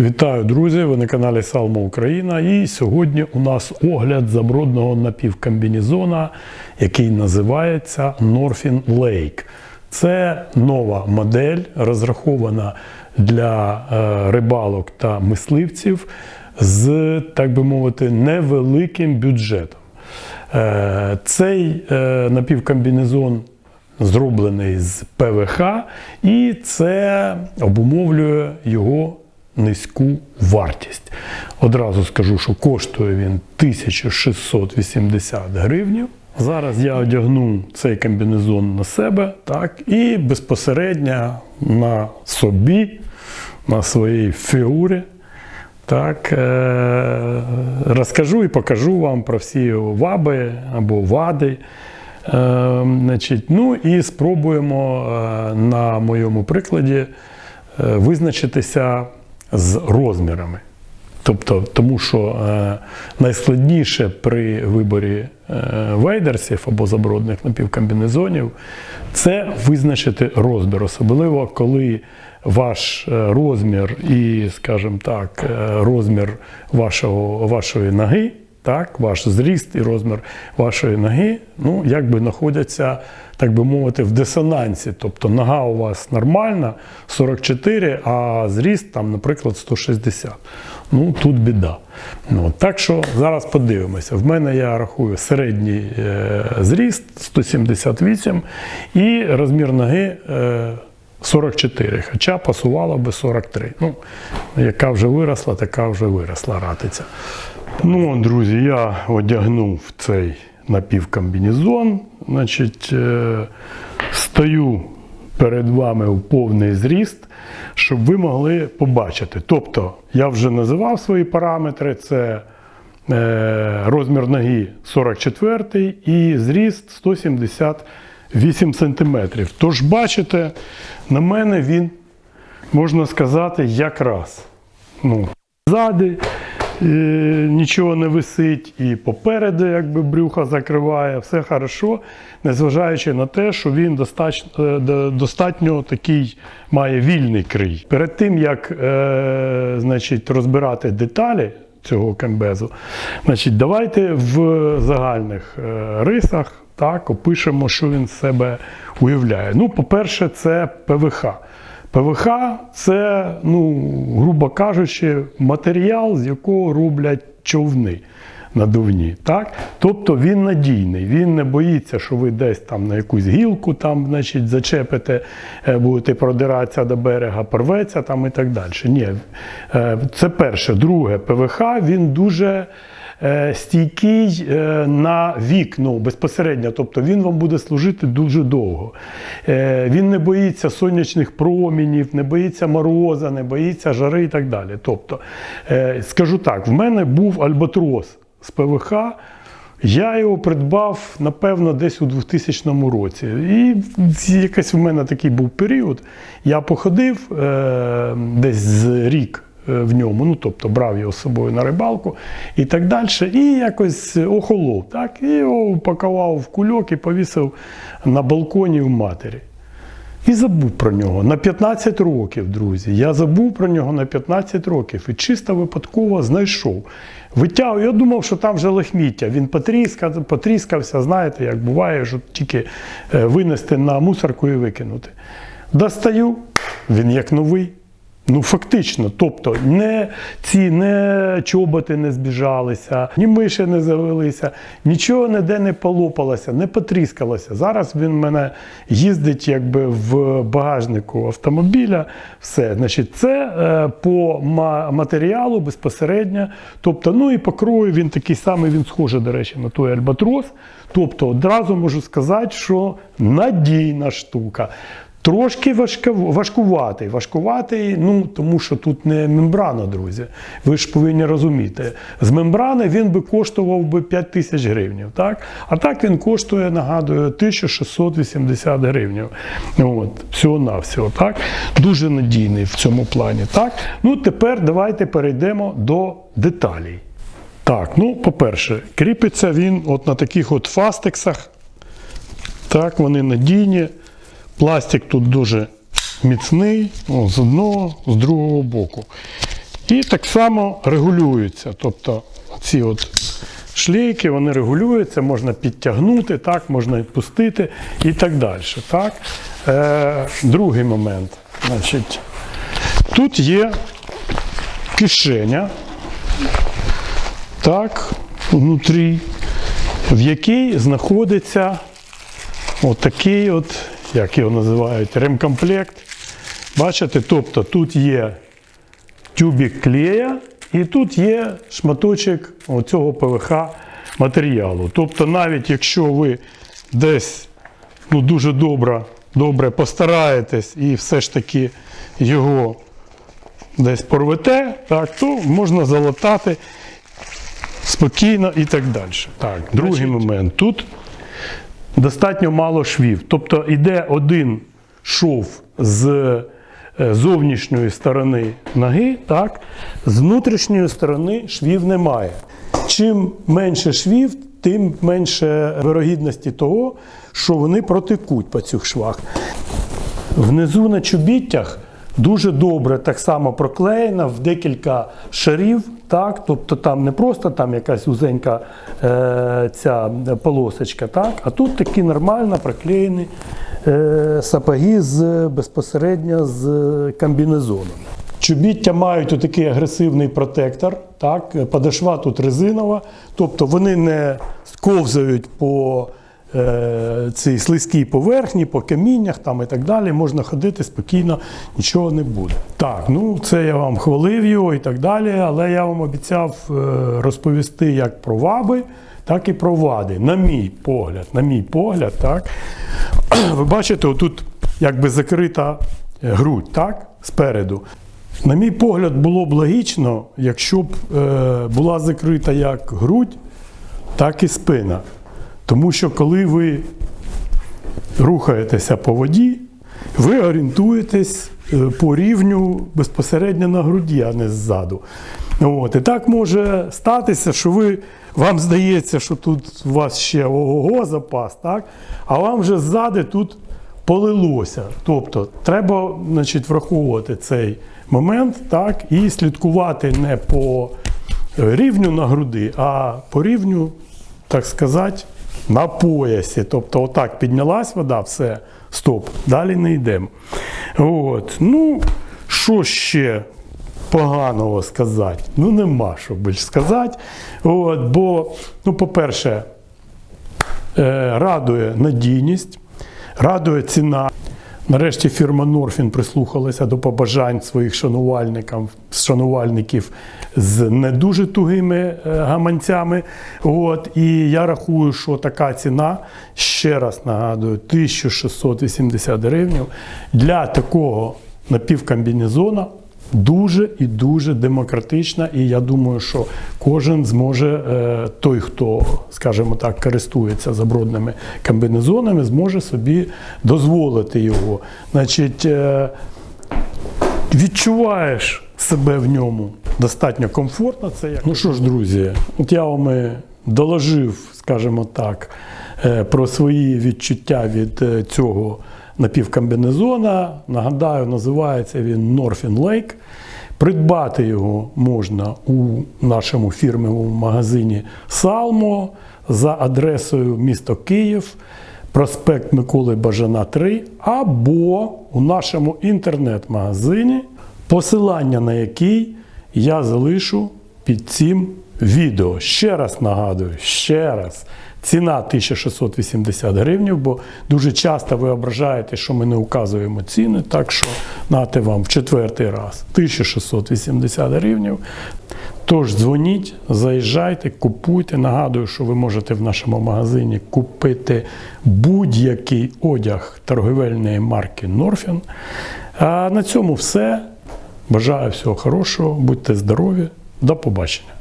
Вітаю, друзі! Ви на каналі Салма Україна. І сьогодні у нас огляд забродного напівкомбінезона, який називається Norfin Lake. Це нова модель, розрахована для е, рибалок та мисливців з, так би мовити, невеликим бюджетом. Е, Цей е, напівкомбінезон зроблений з ПВХ, і це обумовлює його низьку вартість. Одразу скажу, що коштує він 1680 гривнів. Зараз я одягну цей комбінезон на себе, так, і безпосередньо на собі, на своїй фігурі. Так, е- розкажу і покажу вам про всі його ваби або вади. Е, значить, ну і спробуємо е, на моєму прикладі визначитися з розмірами. Тобто, тому що е, найскладніше при виборі е, вейдерсів або забродних напівкомбінезонів це визначити розмір, особливо коли ваш е, розмір і, скажімо так, е, розмір вашого, вашої ноги, так, ваш зріст і розмір вашої ноги, ну, якби знаходяться, так би мовити, в дисонансі. Тобто нога у вас нормальна, 44, а зріст там, наприклад, 160. Ну, тут біда. Ну, так що зараз подивимося. В мене я рахую середній е, зріст 178 і розмір ноги. Е, 44, хоча пасувало би 43. Ну, яка вже виросла, така вже виросла ратиця. Ну, друзі, я одягнув цей напівкомбінезон. Значить, е, стою перед вами у повний зріст, щоб ви могли побачити. Тобто, я вже називав свої параметри: це е, розмір ноги 44 і зріст 178 см. Тож, бачите, на мене він, можна сказати, якраз. Ну, ззади е, нічого не висить, і попереду, якби брюха закриває, все хорошо, незважаючи на те, що він достатньо, е, достатньо такий має вільний крий. Перед тим, як е, значить, розбирати деталі цього комбезу, значить, давайте в загальних е, рисах так, опишемо, що він з себе уявляє. Ну, по-перше, це ПВХ. ПВХ це, ну, грубо кажучи, матеріал, з якого роблять човни надувні. Так? Тобто він надійний, він не боїться, що ви десь там на якусь гілку там, значить, зачепите, е, будете продиратися до берега, порветься там і так далі. Ні, е, це перше. Друге, ПВХ він дуже стійкий е, на вік, ну, безпосередньо, тобто він вам буде служити дуже довго. Е, Він не боїться сонячних промінів, не боїться мороза, не боїться жари і так далі. Тобто, е, скажу так, в мене був альбатрос з ПВХ. Я його придбав, напевно, десь у 2000 році. І якийсь в мене такий був період. Я походив е, десь з рік е, в ньому, ну тобто брав його з собою на рибалку і так далі. І якось охолов. Так? І його упакував в кульок і повісив на балконі у матері. І забув про нього на 15 років, друзі. Я забув про нього на 15 років і чисто випадково знайшов. Витягую, я думав, що там вже лахміття. Він потріскав, потріскався, знаєте, як буває, що тільки е, винести на мусорку і викинути. Достаю, він як новий. Ну, фактично, тобто не ці не чоботи не збіжалися, ні миші не завелися, нічого ніде не полопалося, не потріскалося. Зараз він в мене їздить якби в багажнику автомобіля. Все, значить, це е, по матеріалу безпосередньо. Тобто, ну і по крою він такий самий, він схожий, до речі, на той альбатрос. Тобто, одразу можу сказати, що надійна штука. Трошки важкуватий. Важкуватий, ну тому що тут не мембрана, друзі. Ви ж повинні розуміти. З мембрани він би коштував би 5 тисяч гривень. Так? А так він коштує, нагадую, 1680 гривень. От, всього-навсього. Так? Дуже надійний в цьому плані. Так? Ну, тепер давайте перейдемо до деталей. Так, ну, по-перше, кріпиться він от на таких от фастексах. Так, вони надійні. Пластик тут дуже міцний, о, з одного, з другого боку. І так само регулюються. Тобто ці от шлейки, вони регулюються, можна підтягнути, так, можна відпустити і так далі. Так? Е, другий момент. Значить, тут є кишеня, так, внутрі, в якій знаходиться отакий от, як його називають, ремкомплект. Бачите, тобто тут є тюбик клея і тут є шматочок цього ПВХ матеріалу. Тобто, навіть якщо ви десь ну, дуже добре, добре постараєтесь і все ж таки його десь порвете, так, то можна залатати спокійно і так далі. Так, другий момент. Тут достатньо мало швів. Тобто йде один шов з е, зовнішньої сторони ноги, так, з внутрішньої сторони швів немає. Чим менше швів, тим менше вирогідності того, що вони протекуть по цих швах. Внизу на чобіттях дуже добре так само проклеєна в декілька шарів. Так, тобто там не просто там якась узенька е, ця полосочка, так, а тут такі нормально проклеєні е, сапоги з, безпосередньо з комбінезоном. Чобіття мають отакий агресивний протектор. Так, подошва тут резинова, тобто вони не сковзають по е, цій слизькій поверхні, по каміннях там і так далі. Можна ходити спокійно, нічого не буде. Так, ну це я вам хвалив його і так далі, але я вам обіцяв е, розповісти як про ваби, так і про вади. На мій погляд, на мій погляд, так. Ви бачите, отут якби закрита грудь, так, спереду. На мій погляд, було б логічно, якщо б е, була закрита як грудь, так і спина. Тому що коли ви рухаєтеся по воді, ви орієнтуєтесь е, по рівню безпосередньо на груді, а не ззаду. От. І так може статися, що ви, вам здається, що тут у вас ще ого запас, так? а вам вже ззади тут полилося. Тобто треба значить, враховувати цей момент так, і слідкувати не по рівню на груди, а по рівню, так сказати, на поясі. Тобто, отак піднялась вода, все, стоп, далі не йдемо. От. Ну, що ще поганого сказати? Ну, нема що більш сказати. От, бо, ну, по-перше, е, радує надійність, радує ціна. Нарешті фірма Норфін прислухалася до побажань своїх шанувальників, шанувальників з не дуже тугими е, гаманцями. От, і я рахую, що така ціна, ще раз нагадую, 1680 гривень для такого напівкомбінезона дуже і дуже демократична. І я думаю, що кожен зможе, е, той, хто, скажімо так, користується забродними комбінезонами, зможе собі дозволити його. Значить, е, відчуваєш себе в ньому достатньо комфортно. Це як... Ну що ж, друзі, от я вам і доложив, скажімо так, е, про свої відчуття від цього напівкомбінезона. Нагадаю, називається він Norfin Lake. Придбати його можна у нашому фірмовому магазині Салмо за адресою місто Київ, проспект Миколи Бажана 3, або у нашому інтернет-магазині, посилання на який я залишу під цим відео. Ще раз нагадую, ще раз. Ціна 1680 гривень, бо дуже часто ви ображаєте, що ми не указуємо ціни, так що нате вам в четвертий раз 1680 гривень. Тож дзвоніть, заїжджайте, купуйте. Нагадую, що ви можете в нашому магазині купити будь-який одяг торговельної марки Норфін. А на цьому все. Бажаю всього хорошого, будьте здорові, до побачення.